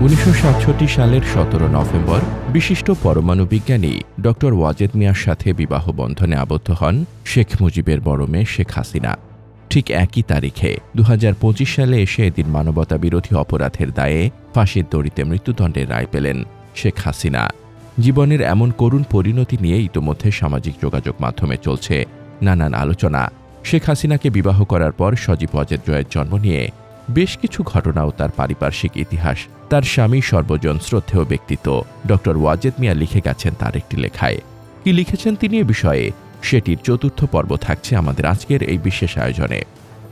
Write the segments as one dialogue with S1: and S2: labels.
S1: উনিশশো সাতষট্টি সালের সতেরো নভেম্বর বিশিষ্ট পরমাণু বিজ্ঞানী ড ওয়াজেদ মিয়ার সাথে বিবাহ বন্ধনে আবদ্ধ হন শেখ মুজিবের বড় মেয়ে শেখ হাসিনা। ঠিক একই তারিখে দু হাজার পঁচিশ সালে এসে এদিন মানবতা বিরোধী অপরাধের দায়ে ফাঁসির দড়িতে মৃত্যুদণ্ডের রায় পেলেন শেখ হাসিনা। জীবনের এমন করুণ পরিণতি নিয়ে ইতোমধ্যে সামাজিক যোগাযোগ মাধ্যমে চলছে নানান আলোচনা। শেখ হাসিনাকে বিবাহ করার পর সজীব অজেদ জয়ের জন্ম নিয়ে বেশ কিছু ঘটনা ও তার পারিপার্শ্বিক ইতিহাস। তার স্বামী সর্বজন শ্রদ্ধেয় ব্যক্তিত্ব। ড ওয়াজেদ মিয়া লিখে গেছেন তার একটি লেখায়। কি লিখেছেন তিনি এ বিষয়ে? সেটির চতুর্থ পর্ব থাকছে আমাদের আজকের এই বিশেষ আয়োজনে।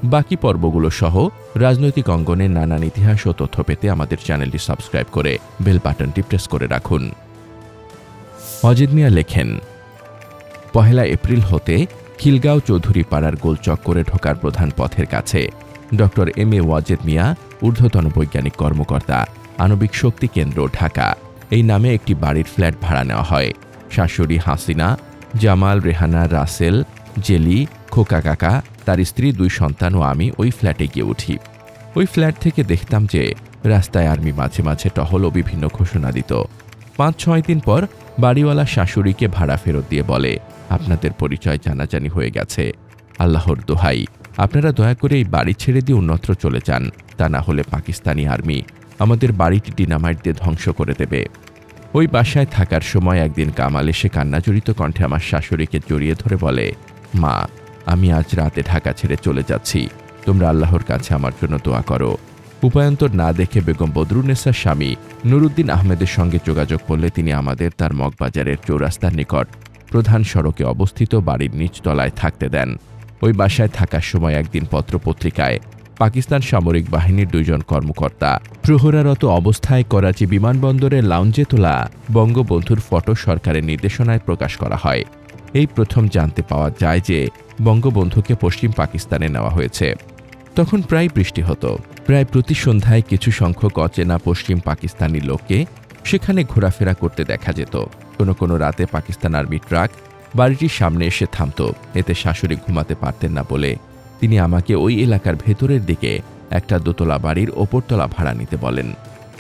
S1: বাকি পর্বগুলো সহ রাজনৈতিক অঙ্গনের নানান ইতিহাস ও তথ্য পেতে আমাদের চ্যানেলটি সাবস্ক্রাইব করে বেল বাটনটি প্রেস করে রাখুন। অজিত মিয়া লেখেন, পহেলা এপ্রিল হতে খিলগাঁও চৌধুরী পাড়ার গোলচক করে ঢোকার প্রধান পথের কাছে doctor M A Wazed Miah, ঊর্ধ্বতন বৈজ্ঞানিক কর্মকর্তা, আণবিক শক্তি কেন্দ্র, ঢাকা। এই নামে একটি বাড়ির ফ্ল্যাট ভাড়া নেওয়া হয়। শাশুড়ি হাসিনা, জামাল রেহানা রাসেল, জেলি, খোকা কাকা, তার স্ত্রী, দুই সন্তান ও আমি ওই ফ্ল্যাটে গিয়ে উঠি। ওই ফ্ল্যাট থেকে দেখতাম যে রাস্তায় আর্মি মাঝে মাঝে টহল ও বিভিন্ন ঘোষণা দিত। পাঁচ, ছয় দিন পর বাড়িওয়ালা শাশুড়িকে ভাড়া ফেরত দিয়ে বলে, আপনাদের পরিচয় জানাজানি হয়ে গেছে। আল্লাহর দোহাই। আপনারা দয়া করে এই বাড়ি ছেড়ে দিয়ে অন্যত্র চলে যান। তা না হলে পাকিস্তানি আর্মি আমাদের বাড়িটি ডিনামাইট দিয়ে ধ্বংস করে দেবে। ওই বাসায় থাকার সময় একদিন কামাল এসে কান্নাজড়িত কণ্ঠে আমার শাশুড়িকে জড়িয়ে ধরে বলে, মা, আমি আজ রাতে ঢাকা ছেড়ে চলে যাচ্ছি। তোমরা আল্লাহর কাছে আমার জন্য দোয়া করো। উপায়ন্তর না দেখে বেগম বদরুন্নেসার স্বামী নুরুদ্দিন আহমেদের সঙ্গে যোগাযোগ করলে তিনি আমাদের তার মগবাজারের চৌরাস্তার নিকট প্রধান সড়কে অবস্থিত বাড়ির নিচতলায় থাকতে দেন। ওই বাসায় থাকার সময় একদিন পত্রপত্রিকায় পাকিস্তান সামরিক বাহিনীর দুইজন কর্মকর্তা প্রহরারত অবস্থায় করাচি বিমানবন্দরের লাউঞ্জে তোলা বঙ্গবন্ধুর ফটো সরকারের নির্দেশনায় প্রকাশ করা হয়। এই প্রথম জানতে পাওয়া যায় যে বঙ্গবন্ধুকে পশ্চিম পাকিস্তানে নেওয়া হয়েছে। তখন প্রায় বৃষ্টি হতো। প্রায় প্রতি সন্ধ্যায় কিছু সংখ্যক অচেনা পশ্চিম পাকিস্তানি লোককে সেখানে ঘোরাফেরা করতে দেখা যেত। কোনো কোনো রাতে পাকিস্তান আর্মি ট্রাক বাড়িটির সামনে এসে থামত। এতে শাশুড়ি ঘুমাতে পারতেন না বলে তিনি আমাকে ওই এলাকার ভেতরের দিকে একটা দোতলা বাড়ির ওপরতলা ভাড়া নিতে বলেন।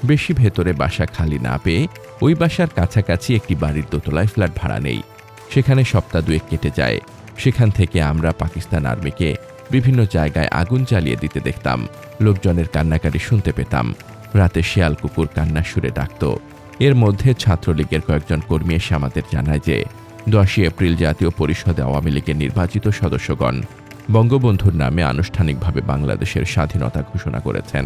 S1: বেশি ভেতরে বাসা খালি না পেয়ে ওই বাসার কাছাকাছি একটি বাড়ির দোতলায় ফ্ল্যাট ভাড়া নেই। সেখানে সপ্তাহ দুয়েক কেটে যায়। সেখান থেকে আমরা পাকিস্তান আর্মিকে বিভিন্ন জায়গায় আগুন জ্বালিয়ে দিতে দেখতাম। লোকজনের কান্নাকাটি শুনতে পেতাম। রাতে শিয়াল কুকুর কান্না সুরে ডাকত। এর মধ্যে ছাত্রলীগের কয়েকজন কর্মী এসে আমাদের জানায় যে দশই এপ্রিল জাতীয় পরিষদে আওয়ামী লীগের নির্বাচিত সদস্যগণ বঙ্গবন্ধুর নামে আনুষ্ঠানিকভাবে বাংলাদেশের স্বাধীনতা ঘোষণা করেছেন।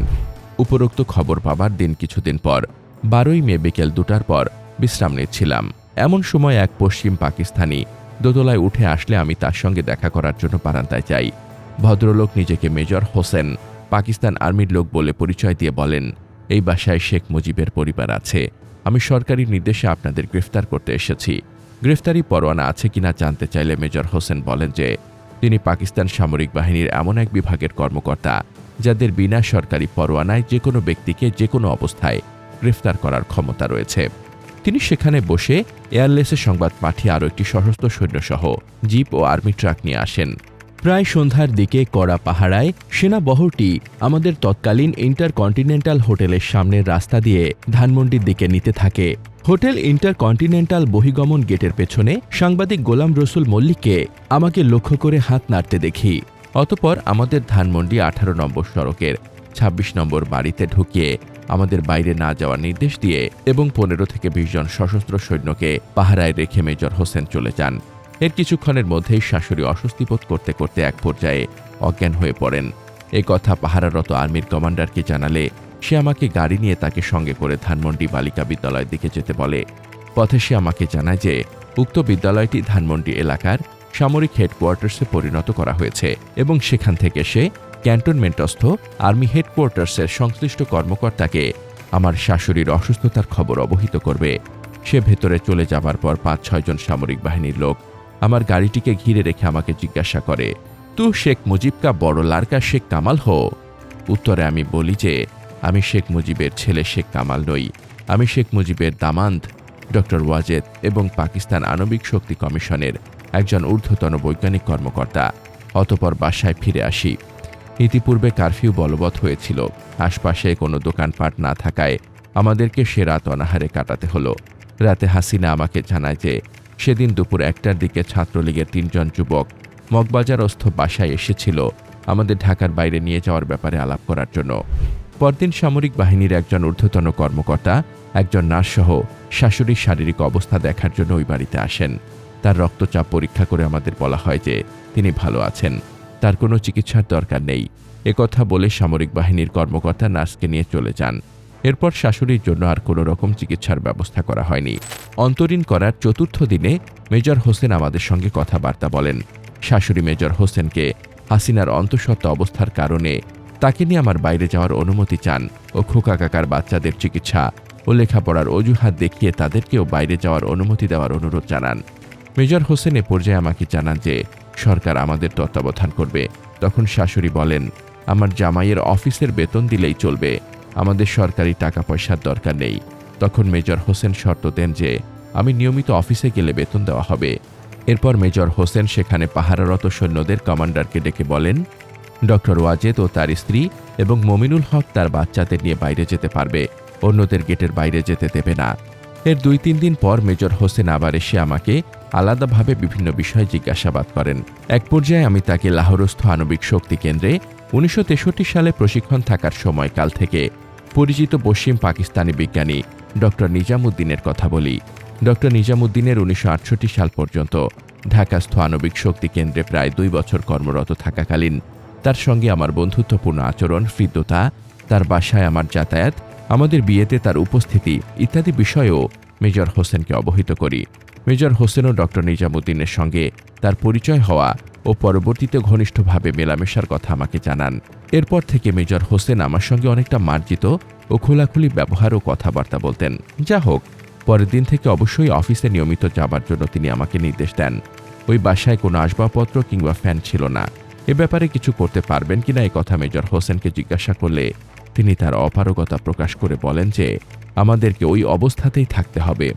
S1: উপরোক্ত খবর পাবার দিন কিছুদিন পর, বারোই মে বিকেল দুটার পর বিশ্রাম নিচ্ছিলাম। এমন সময় এক পশ্চিম পাকিস্তানি দোতলায় উঠে আসলে আমি তার সঙ্গে দেখা করার জন্য বারান্দায় যাই। ভদ্রলোক নিজেকে মেজর হোসেন, পাকিস্তান আর্মির লোক বলে পরিচয় দিয়ে বলেন, এই বাসায় শেখ মুজিবের পরিবার আছে। আমি সরকারি নির্দেশে আপনাদের গ্রেফতার করতে এসেছি। গ্রেফতারি পরোয়ানা আছে কিনা জানতে চাইলে মেজর হোসেন বলেন যে, তিনি পাকিস্তান সামরিক বাহিনীর এমন এক বিভাগের কর্মকর্তা, যাদের বিনা সরকারি পরোয়ানায় যে কোনো ব্যক্তিকে যে কোনো অবস্থায় গ্রেফতার করার ক্ষমতা রয়েছে। তিনি সেখানে বসে এয়ারলেসের সংবাদ পাঠিয়ে আরও একটি সশস্ত্র সৈন্যসহ জিপ ও আর্মি ট্রাক নিয়ে আসেন। প্রায় সন্ধ্যার দিকে কড়া পাহারায় সেনা বহরটি আমাদের তৎকালীন ইন্টারকন্টিনেন্টাল হোটেলের সামনের রাস্তা দিয়ে ধানমন্ডির দিকে নিতে থাকে। হোটেল ইন্টারকন্টিনেন্টাল বহিগমন গেটের পেছনে সাংবাদিক গোলাম রসুল মল্লিককে আমাকে লক্ষ্য করে হাত নাড়তে দেখি। অতপর আমাদের ধানমন্ডি আঠারো নম্বর সড়কের ২৬ নম্বর বাড়িতে ঢুকিয়ে আমাদের বাইরে না যাওয়ার নির্দেশ দিয়ে এবং পনেরো থেকে বিশ জন সশস্ত্র সৈন্যকে পাহারায় রেখে মেজর হোসেন চলে যান। এর কিছুক্ষণের মধ্যেই শাশুড়ি অস্বস্তি বোধ করতে করতে এক পর্যায়ে অজ্ঞান হয়ে পড়েন। এ কথা পাহারারত আর্মির কমান্ডারকে জানালে সে আমাকে গাড়ি নিয়ে তাকে সঙ্গে করে ধানমন্ডি বালিকা বিদ্যালয়ের দিকে যেতে বলে। পথে সে আমাকে জানায় যে, উক্ত বিদ্যালয়টি ধানমন্ডি এলাকার সামরিক হেডকোয়ার্টার্সে পরিণত করা হয়েছে এবং সেখান থেকে সে ক্যান্টনমেন্টস্থ আর্মি হেডকোয়ার্টার্সের সংশ্লিষ্ট কর্মকর্তাকে আমার শাশুড়ির অসুস্থতার খবর অবহিত করবে। সে ভেতরে চলে যাবার পর পাঁচ ছয়জন সামরিক বাহিনীর লোক আমার গাড়িটিকে ঘিরে রেখে আমাকে জিজ্ঞাসা করে, তু শেখ মুজিবকা বড় লারকা শেখ কামাল হো? উত্তরে আমি বলি যে আমি শেখ মুজিবের ছেলে শেখ কামাল নই। আমি শেখ মুজিবের দামান্দ, ডক্টর ওয়াজেদ এবং পাকিস্তান আণবিক শক্তি কমিশনের একজন ঊর্ধ্বতন বৈজ্ঞানিক কর্মকর্তা। অতপর বাসায় ফিরে আসি। ইতিপূর্বে কারফিউ বলবৎ হয়েছিল। আশপাশে কোনো দোকানপাট না থাকায় আমাদেরকে সে রাত অনাহারে কাটাতে হলো। রাতে হাসিনা আমাকে জানায় যে, সেদিন দুপুর একটার দিকে ছাত্রলীগের তিনজন যুবক মগবাজারস্থ বাসায় এসেছিল। আমাদের ঢাকার বাইরে নিয়ে যাওয়ার ব্যাপারে আলাপ করার জন্য। পরদিন সামরিক বাহিনীর একজন ঊর্ধ্বতন কর্মকর্তা, একজন নার্সসহ শাশুড়ির শারীরিক অবস্থা দেখার জন্য ওই বাড়িতে আসেন। তার রক্তচাপ পরীক্ষা করে আমাদের বলা হয় যে তিনি ভালো আছেন। তার কোনো চিকিৎসার দরকার নেই। একথা বলে সামরিক বাহিনীর কর্মকর্তা নার্সকে নিয়ে চলে যান। এরপর শাশুড়ির জন্য আর কোনো রকম চিকিৎসার ব্যবস্থা করা হয়নি। অন্তরীণ করার চতুর্থ দিনে মেজর হোসেন আমাদের সঙ্গে কথাবার্তা বলেন। শাশুড়ি মেজর হোসেনকে হাসিনার অন্তঃসত্ত্বা অবস্থার কারণে তাকে নিয়ে আমার বাইরে যাওয়ার অনুমতি চান ও খোকা কাকার বাচ্চাদের চিকিৎসা ও লেখাপড়ার অজুহাত দেখিয়ে তাদেরকেও বাইরে যাওয়ার অনুমতি দেওয়ার অনুরোধ জানান। মেজর হোসেন এ পর্যায়ে আমাকে জানান যে, সরকার আমাদের তত্ত্বাবধান করবে। তখন শাশুড়ি বলেন, আমার জামাইয়ের অফিসের বেতন দিলেই চলবে। আমাদের সরকারি টাকা পয়সার দরকার নেই। তখন মেজর হোসেন শর্ত দেন যে, আমি নিয়মিত অফিসে গেলে বেতন দেওয়া হবে। এরপর মেজর হোসেন সেখানে পাহারারত সৈন্যদের কমান্ডারকে ডেকে বলেন ডক্টর ওয়াজেদ ও তার স্ত্রী এবং মমিনুল হক তার বাচ্চাদের নিয়ে বাইরে যেতে পারবে। অন্যদের গেটের বাইরে যেতে দেবে না। এর দুই তিন দিন পর মেজর হোসেন আবার এসে আমাকে আলাদাভাবে বিভিন্ন বিষয়ে জিজ্ঞাসাবাদ করেন। এক পর্যায়ে আমি তাকে লাহোরস্থ আণবিক শক্তি কেন্দ্রে উনিশশো তেষট্টি সালে প্রশিক্ষণ থাকার সময়কাল থেকে পরিচিত পশ্চিম পাকিস্তানি বিজ্ঞানী ডক্টর নিজামুদ্দিনের কথা বলি। ডক্টর নিজামুদ্দিনের উনিশশো আটষট্টি সাল পর্যন্ত ঢাকাস্থ আণবিক শক্তি কেন্দ্রে প্রায় দুই বছর কর্মরত থাকাকালীন তার সঙ্গে আমার বন্ধুত্বপূর্ণ আচরণ হৃদ্যতা তার বাসায় আমার যাতায়াত, আমাদের বিয়েতে তার উপস্থিতি ইত্যাদি বিষয়েও মেজর হোসেনকে অবহিত করি। মেজর হোসেনও ডক্টর নিজামুদ্দিনের সঙ্গে তার পরিচয় হওয়া ও পরবর্তীতে ঘনিষ্ঠভাবে মেলামেশার কথা আমাকে জানান। এরপর থেকে মেজর হোসেন আমার সঙ্গে অনেকটা মার্জিত ও খোলাখুলি ব্যবহার ও কথাবার্তা বলতেন। যা হোক, পরের দিন থেকে অবশ্যই অফিসে নিয়মিত যাবার জন্য তিনি আমাকে নির্দেশ দেন। ওই বাসায় কোনো আসবাবপত্র কিংবা ফ্যান ছিল না। এ ব্যাপারে কিছু করতে পারবেন কিনা এই কথা মেজর হোসেনকে জিজ্ঞাসা করলে তিনি তার অপারগতা প্রকাশ করে বলেন যে আমাদেরকে ওই অবস্থাতেই থাকতে হবে।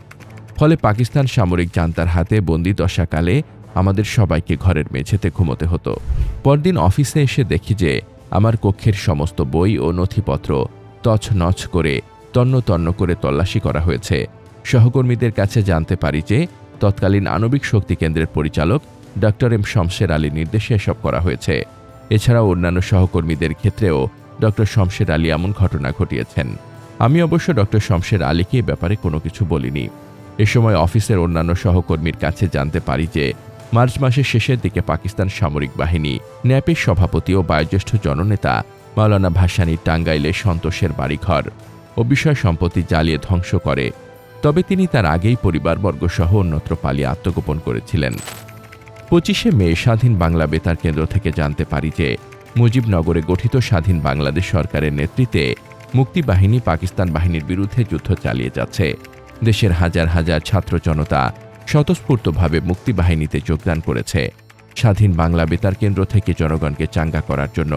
S1: ফলে পাকিস্তান সামরিক জান্তার হাতে বন্দি দশাকালে আমাদের সবাইকে ঘরের মেঝেতে ঘুমোতে হতো। পরদিন অফিসে এসে দেখি যে আমার কক্ষের সমস্ত বই ও নথিপত্র তছনছ করে, তন্ন তন্ন করে তল্লাশি করা হয়েছে। সহকর্মীদের কাছে জানতে পারি যে তৎকালীন আণবিক শক্তি কেন্দ্রের পরিচালক ডক্টর এম শমশের আলীর নির্দেশে এসব করা হয়েছে। এছাড়াও অন্যান্য সহকর্মীদের ক্ষেত্রেও ডক্টর শমশের আলী এমন ঘটনা ঘটিয়েছেন। আমি অবশ্য ডক্টর শমশের আলীকে এ ব্যাপারে কোনো কিছু বলিনি। এ সময় অফিসের অন্যান্য সহকর্মীর কাছে জানতে পারি যে, মার্চ মাসের শেষের দিকে পাকিস্তান সামরিক বাহিনী, ন্যাপের সভাপতি ও বায়োজ্যেষ্ঠ জননেতা মাওলানা ভাসানী টাঙ্গাইলে সন্তোষের বাড়িঘর ও বিষয় সম্পত্তি জ্বালিয়ে ধ্বংস করে। তবে তিনি তার আগেই পরিবারবর্গসহ অন্যত্র পালিয়ে আত্মগোপন করেছিলেন। পঁচিশে মে স্বাধীন বাংলা বেতার কেন্দ্র থেকে জানতে পারি যে মুজিবনগরে গঠিত স্বাধীন বাংলাদেশ সরকারের নেতৃত্বে মুক্তিবাহিনী পাকিস্তান বাহিনীর বিরুদ্ধে যুদ্ধ চালিয়ে যাচ্ছে। দেশের হাজার হাজার ছাত্র জনতা স্বতঃস্ফূর্তভাবে মুক্তিবাহিনীতে যোগদান করেছে। স্বাধীন বাংলা বেতার কেন্দ্র থেকে জনগণকে চাঙ্গা করার জন্য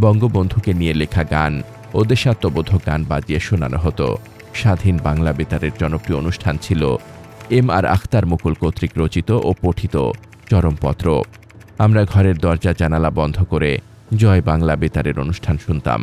S1: বঙ্গবন্ধুকে নিয়ে লেখা গান ও দেশাত্মবোধক গান বাজিয়ে শোনানো হতো। স্বাধীন বাংলা বেতারের জনপ্রিয় অনুষ্ঠান ছিল এম আর আখতার মুকুল কর্তৃক রচিত ও পঠিত চরমপত্র। আমরা ঘরের দরজা, জানালা বন্ধ করে জয় বাংলা বেতারের অনুষ্ঠান শুনতাম।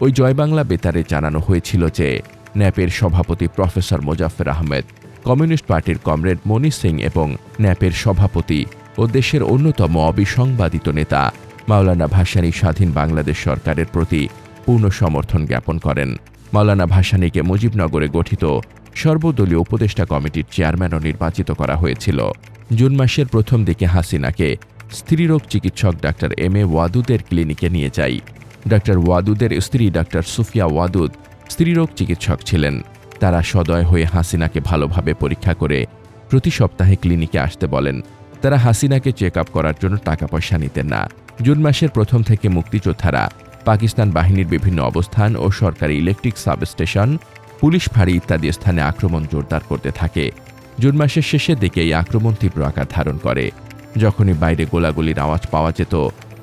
S1: ওই জয় বাংলা বেতারে জানানো হয়েছিল যে, ন্যাপের সভাপতি প্রফেসর মোজাফের আহমেদ, কমিউনিস্ট পার্টির কমরেড মনীষ সিং এবং ন্যাপের সভাপতি ও দেশের অন্যতম অবিসংবাদিত নেতা মাওলানা ভাসানী স্বাধীন বাংলাদেশ সরকারের প্রতি পূর্ণ সমর্থন জ্ঞাপন করেন। মাওলানা ভাসানীকে মুজিবনগরে গঠিত সর্বদলীয় উপদেষ্টা কমিটির চেয়ারম্যানও নির্বাচিত করা হয়েছিল। জুন মাসের প্রথম দিকে হাসিনাকে স্ত্রীরোগ চিকিৎসক ডাক্তার এম এ ওয়াদুদের ক্লিনিকে নিয়ে যাই ডাক্তার ওয়াদুদের স্ত্রী ডাক্তার সুফিয়া ওয়াদুদ স্ত্রীরোগ চিকিৎসক ছিলেন। তারা সদয় হয়ে হাসিনাকে ভালোভাবে পরীক্ষা করে প্রতি সপ্তাহে ক্লিনিকে আসতে বলেন। তারা হাসিনাকে চেক আপ করার জন্য টাকা পয়সা নিতেন না। জুন মাসের প্রথম থেকে মুক্তিযোদ্ধারা পাকিস্তান বাহিনীর বিভিন্ন অবস্থান ও সরকারি ইলেকট্রিক সাবস্টেশন পুলিশ ফাঁড়ি ইত্যাদি স্থানে আক্রমণ জোরদার করতে থাকে। জুন মাসের শেষের দিকে এই আক্রমণ তীব্র আকার ধারণ করে। যখনই বাইরে গোলাগুলির আওয়াজ পাওয়া যেত,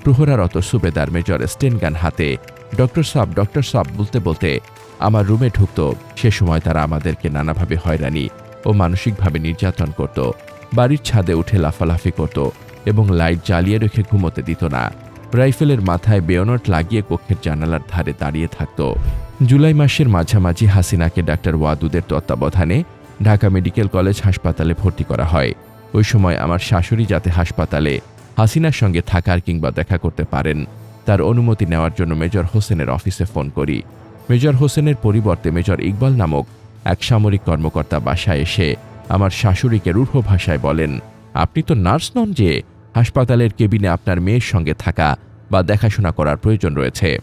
S1: প্রহরারত সুবেদার মেজর স্টেনগান হাতে, ডক্টর সাব ডক্টর সাব, বলতে বলতে আমার রুমে ঢুকত। সে সময় তারা আমাদেরকে নানাভাবে হয়রানি ও মানসিকভাবে নির্যাতন করত। বাড়ির ছাদে উঠে লাফালাফি করত এবং লাইট জ্বালিয়ে রেখে ঘুমোতে দিত না। রাইফেলের মাথায় বেয়নট লাগিয়ে কক্ষের জানালার ধারে দাঁড়িয়ে থাকত। জুলাই মাসের মাঝামাঝি হাসিনাকে ডাক্তার ওয়াদুদের তত্ত্বাবধানে ঢাকা মেডিকেল কলেজ হাসপাতালে ভর্তি করা হয়। ওই সময় আমার শাশুড়ি যাতে হাসপাতালে হাসিনার সঙ্গে থাকার কিংবা দেখা করতে পারেন, তার অনুমতি নেওয়ার জন্য মেজর হোসেনের অফিসে ফোন করি। মেজর হোসেনের পরিবর্তে মেজর ইকবাল নামক এক সামরিক কর্মকর্তা বাসায় এসে আমার শাশুড়িকে রূঢ় ভাষায় বলেন, আপনি তো নার্স নন যে, হাসপাতালের কেবিনে আপনার মেয়ের সঙ্গে থাকা বা দেখাশোনা করার প্রয়োজন রয়েছে।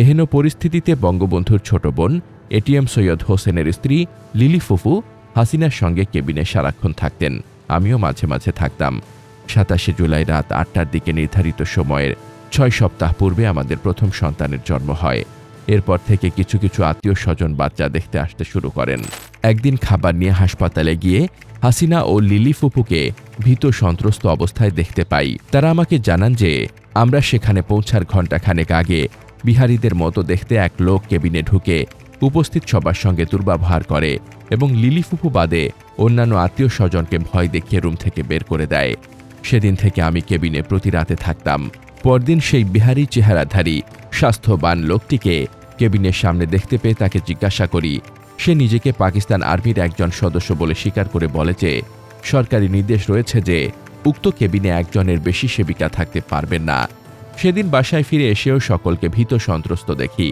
S1: এহেন পরিস্থিতিতে বঙ্গবন্ধুর ছোট বোন এটিএম সৈয়দ হোসেনের স্ত্রী, লিলি ফুফু, হাসিনার সঙ্গে কেবিনে সারাক্ষণ থাকতেন। আমিও মাঝে মাঝে থাকতাম। সাতাশে জুলাই রাত আটটার দিকে নির্ধারিত সময়ের ছয় সপ্তাহ পূর্বে আমাদের প্রথম সন্তানের জন্ম হয়। এরপর থেকে কিছু কিছু আত্মীয় স্বজন বাচ্চা দেখতে আসতে শুরু করেন। একদিন খাবার নিয়ে হাসপাতালে গিয়ে হাসিনা ও লিলি ফুপুকে ভীত সন্ত্রস্ত অবস্থায় দেখতে পাই। তারা আমাকে জানান যে, আমরা সেখানে পৌঁছার ঘণ্টাখানেক আগে বিহারীদের মতো দেখতে এক লোক কেবিনে ঢুকে উপস্থিত সবার সঙ্গে দুর্ব্যবহার করে এবং লিলি ফুপু বাদে অন্যান্য আত্মীয় স্বজনকে ভয় দেখিয়ে রুম থেকে বের করে দেয়। সেদিন থেকে আমি কেবিনে প্রতি রাতে থাকতাম। পরদিন সেই বিহারি চেহারাধারী, স্বাস্থ্যবান লোকটিকে কেবিনের সামনে দেখতে পেয়ে তাকে জিজ্ঞাসা করি, সে নিজেকে পাকিস্তান আর্মির একজন সদস্য বলে স্বীকার করে বলে যে, সরকারি নির্দেশ রয়েছে যে, উক্ত কেবিনে একজনের বেশি সেবিকা থাকতে পারবেন না। সেদিন বাসায় ফিরে এসেও সকলকে ভীত সন্ত্রস্ত দেখি।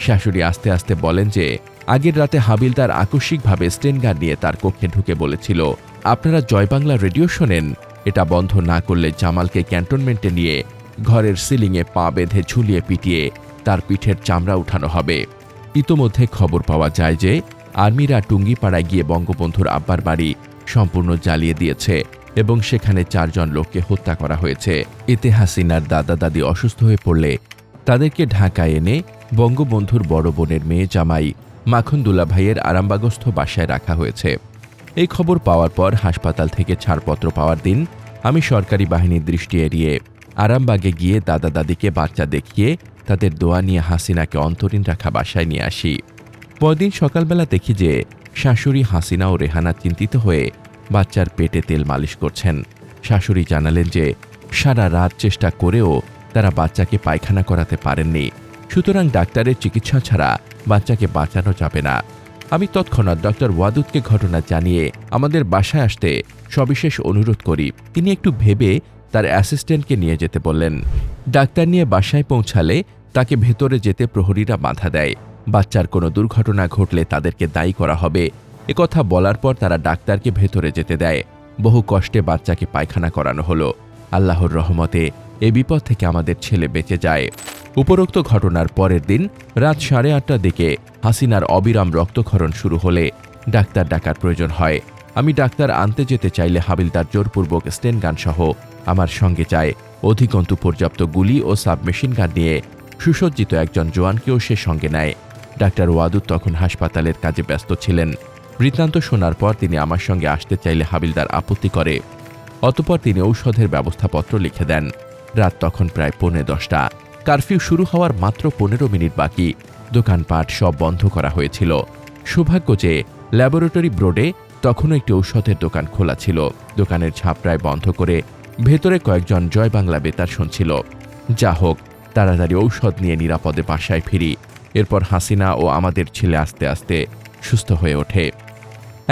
S1: শাশুড়ি আস্তে আস্তে বলেন যে, আগের রাতে হাবিলদার আকস্মিকভাবে স্টেনগান নিয়ে তার কক্ষে ঢুকে বলেছিল, আপনারা জয় বাংলা রেডিও শোনেন। এটা বন্ধ না করলে জামালকে ক্যান্টনমেন্টে নিয়ে ঘরের সিলিংয়ে পা বেঁধে ঝুলিয়ে পিটিয়ে তার পিঠের চামড়া উঠানো হবে। ইতোমধ্যে খবর পাওয়া যায় যে, আর্মিরা টুঙ্গিপাড়ায় গিয়ে বঙ্গবন্ধুর আব্বার বাড়ি সম্পূর্ণ জ্বালিয়ে দিয়েছে। এবং সেখানে চারজন লোককে হত্যা করা হয়েছে। এতে হাসিনার দাদা দাদি অসুস্থ হয়ে পড়লে তাদেরকে ঢাকায় এনে বঙ্গবন্ধুর বড় বোনের মেয়ে জামাই মাখনদুল্লা ভাইয়ের আরামবাগস্থ বাসায় রাখা হয়েছে। এই খবর পাওয়ার পর হাসপাতাল থেকে ছাড়পত্র পাওয়ার দিন আমি সরকারি বাহিনীর দৃষ্টি এড়িয়ে আরামবাগে গিয়ে দাদা দাদিকে বাচ্চা দেখিয়ে তাদের দোয়া নিয়ে হাসিনাকে অন্তরীণ রাখা বাসায় নিয়ে আসি। পরদিন সকালবেলা দেখি যে শাশুড়ি হাসিনা ও রেহানা চিন্তিত হয়ে বাচ্চার পেটে তেল মালিশ করছেন। শাশুড়ি জানালেন যে, সারা রাত চেষ্টা করেও তারা বাচ্চাকে পায়খানা করাতে পারেননি। সুতরাং ডাক্তারের চিকিৎসা ছাড়া বাচ্চাকে বাঁচানো যাবে না। আমি তৎক্ষণাৎ ডক্টর ওয়াদুদকে ঘটনা জানিয়ে আমাদের বাসায় আসতে সবিশেষ অনুরোধ করি। তিনি একটু ভেবে তার অ্যাসিস্ট্যান্টকে নিয়ে যেতে বললেন। ডাক্তার নিয়ে বাসায় পৌঁছালে তাকে ভেতরে যেতে প্রহরীরা বাধা দেয়। বাচ্চার কোনো দুর্ঘটনা ঘটলে তাদেরকে দায়ী করা হবে। একথা বলার পর তারা ডাক্তারকে ভেতরে যেতে দেয়। বহু কষ্টে বাচ্চাকে পায়খানা করানো হলো। আল্লাহর রহমতে এ বিপদ থেকে আমাদের ছেলে বেঁচে যায়। উপরোক্ত ঘটনার পরের দিন রাত সাড়ে আটটার দিকে হাসিনার অবিরাম রক্তক্ষরণ শুরু হলে ডাক্তার ডাকার প্রয়োজন হয়। আমি ডাক্তার আনতে যেতে চাইলে হাবিলদার জোরপূর্বক স্টেন গান সহ আমার সঙ্গে যায়। অধিকন্তু পর্যাপ্ত গুলি ও সাবমেশিন গান নিয়ে সুসজ্জিত একজন জোয়ানকেও সে সঙ্গে নেয়। ডাক্তার ওয়াদুদ তখন হাসপাতালের কাজে ব্যস্ত ছিলেন। বৃত্তান্ত শোনার পর তিনি আমার সঙ্গে আসতে চাইলে হাবিলদার আপত্তি করে। অতপর তিনি ঔষধের ব্যবস্থাপত্র লিখে দেন। রাত তখন প্রায় পৌনে দশটা। কারফিউ শুরু হওয়ার মাত্র পনেরো মিনিট বাকি। দোকানপাট সব বন্ধ করা হয়েছিল। সৌভাগ্য যে, ল্যাবরেটরি ব্রোডে তখনও একটি ঔষধের দোকান খোলা ছিল। দোকানের ঝাপড়ায় বন্ধ করে ভেতরে কয়েকজন জয় বাংলা বেতার শুনছিল। যা হোক, তাড়াতাড়ি ঔষধ নিয়ে নিরাপদে বাসায় ফিরি। এরপর হাসিনা ও আমাদের ছেলে আস্তে আস্তে সুস্থ হয়ে ওঠে।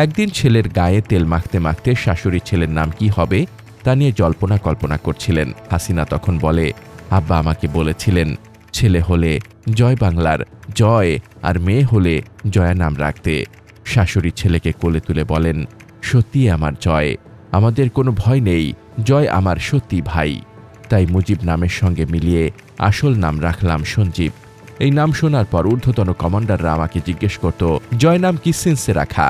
S1: একদিন ছেলের গায়ে তেল মাখতে মাখতে শাশুড়ি ছেলের নাম কি হবে, তা নিয়ে জল্পনা কল্পনা করছিলেন। হাসিনা তখন বলে, আব্বা আমাকে বলেছিলেন, ছেলে হলে জয় বাংলার, জয় আর মেয়ে হলে জয়া নাম রাখতে। শাশুড়ি ছেলেকে কোলে তুলে বলেন সত্যি আমার জয়, আমাদের কোনো ভয় নেই, জয় আমার সত্যি ভাই। তাই মুজিব নামের সঙ্গে মিলিয়ে আসল নাম রাখলাম সঞ্জীব। এই নাম শোনার পর ঊর্ধ্বতন কমান্ডাররা আমাকে জিজ্ঞেস করত, জয় নাম কি সেন্সে রাখা?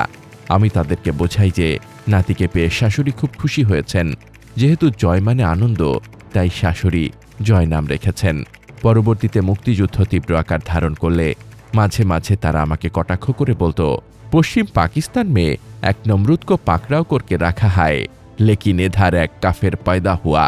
S1: আমি তাদেরকে বোঝাই যে নাতিকে পেয়ে শাশুড়ি খুব খুশি হয়েছেন। যেহেতু জয় মানে আনন্দ, তাই শাশুড়ি জয় নাম রেখেছেন। পরবর্তীতে মুক্তিযুদ্ধ তীব্র আকার ধারণ করলে মাঝে মাঝে তারা আমাকে কটাক্ষ করে বলতো, পশ্চিম পাকিস্তান মেয়ে এক নমরুদ কো পাকড়াও করকে রাখা হায়, লেকিন এধার এক কাফের পয়দা হুয়া।